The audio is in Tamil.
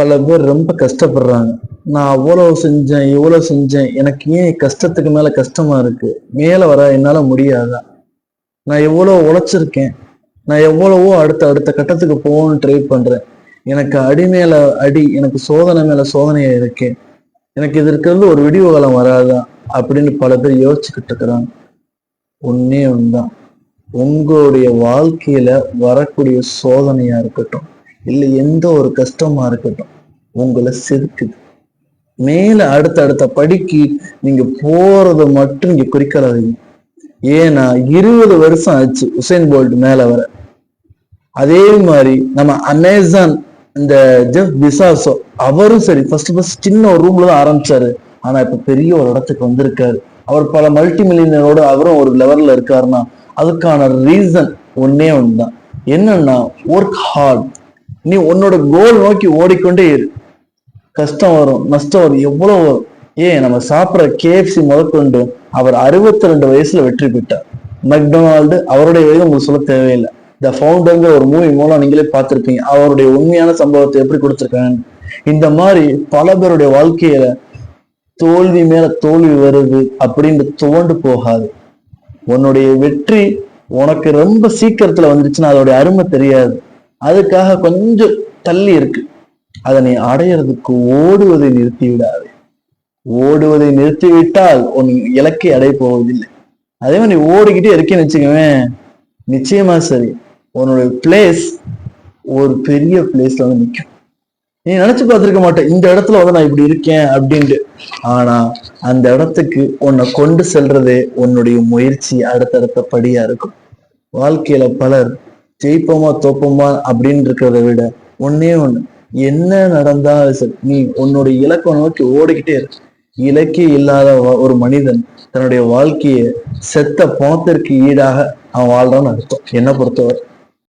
பல பேர் ரொம்ப கஷ்டப்படுறாங்க. நான் அவ்வளவு செஞ்சேன் இவ்வளவு செஞ்சேன். எனக்கு ஏன் கஷ்டத்துக்கு மேல கஷ்டமா இருக்கு? மேல வர என்னால முடியாதா? நான் எவ்வளவு உழைச்சிருக்கேன். நான் எவ்வளவோ அடுத்த அடுத்த கட்டத்துக்கு போகணும்னு ட்ரை பண்றேன். எனக்கு அடி மேல அடி எனக்கு சோதனை மேல சோதனையா இருக்கேன் எனக்கு இது இருக்கிறது ஒரு விடிவு காலம் வராதா? அப்படின்னு பல பேர் யோசிச்சுக்கிட்டு இருக்கிறாங்க. ஒன்னே ஒன்றுதான் உங்களுடைய வாழ்க்கையில வரக்கூடிய சோதனையா இருக்கட்டும். இல்லை எந்த ஒரு கஷ்டமா இருக்கட்டும் உங்களை செதுக்குது. மேல அடுத்த அடுத்த படிக்கு நீங்க போறது மட்டும் நீங்க குறிக்கலாதீங்க. ஏன்னா இருபது வருஷம் ஆச்சு உசேன் போல்ட் மேல வர. அதே மாதிரி நம்ம அமேசான் இந்த ஜெஃப் பிசாசோ அவரும் சரி ஃபர்ஸ்ட் ஃபர்ஸ்ட் சின்ன ஒரு ரூம்ல தான் ஆரம்பிச்சாரு. ஆனா இப்ப பெரிய ஒரு இடத்துக்கு வந்திருக்காரு. அவர் பல மல்டி மில்லியனரோட அவரும் ஒரு லெவல்ல இருக்காருன்னா அதுக்கான ரீசன் ஒன்னே ஒண்ணுதான். என்னன்னா ஒர்க் ஹார்ட் நீ உன்னோட கோல் நோக்கி ஓடிக்கொண்டே இரு. கஷ்டம் வரும் நஷ்டம் வரும் எவ்வளவு வரும். ஏன் நம்ம சாப்பிட்ற கேஎஃப்சி முதற்கொண்டு அவர் அறுபத்தி ரெண்டு வயசுல வெற்றி பெற்றார். மெக்டொனால்டு அவருடைய வயது உங்களுக்கு சொல்ல தேவையில்லை. த ஃபவுண்டர்ங்கிற ஒரு மூவி மூலம் நீங்களே பார்த்துருப்பீங்க. அவருடைய உண்மையான சம்பவத்தை எப்படி கொடுத்துருக்காங்க இந்த மாதிரி பல பேருடைய வாழ்க்கையில தோல்வி மேல தோல்வி வருது அப்படின்னு துவண்டு போகாது. உன்னுடைய வெற்றி உனக்கு ரொம்ப சீக்கிரத்துல வந்துருச்சுன்னா அதோடைய அருமை தெரியாது. அதுக்காக கொஞ்சம் தள்ளி இருக்கு. அதனை நீ அடையிறதுக்கு ஓடுவதை நிறுத்தி விடாது ஓடுவதை நிறுத்திவிட்டால் உன் இலக்கை அடைய போவதில்லை. அதே மாதிரி நீ ஓடிக்கிட்டே இருக்கேன்னு வச்சுக்கவேன் நிச்சயமா சரி. உன்னுடைய பிளேஸ் ஒரு பெரிய பிளேஸ்ல வந்து நிற்கும் நீ நினைச்சு பார்த்திருக்க மாட்டேன் இந்த இடத்துல வந்து நான் இப்படி இருக்கேன் அப்படின்ட்டு. ஆனா அந்த இடத்துக்கு உன்னை கொண்டு செல்றதே உன்னுடைய முயற்சி அடுத்தடுத்த படியா இருக்கும். வாழ்க்கையில பலர் ஜெயிப்போமா தோப்போமா அப்படின்னு இருக்கிறத விட ஒன்னே ஒண்ணு. என்ன நடந்தாலும் சரி நீ உன்னுடைய இலக்கை நோக்கி ஓடிக்கிட்டே இரு. இலக்கே இல்லாத ஒரு மனிதன் தன்னுடைய வாழ்க்கையை செத்த பணத்திற்கு ஈடாக அவன் வாழ்றான்னு அர்த்தம். என்ன பொறுத்தவரை.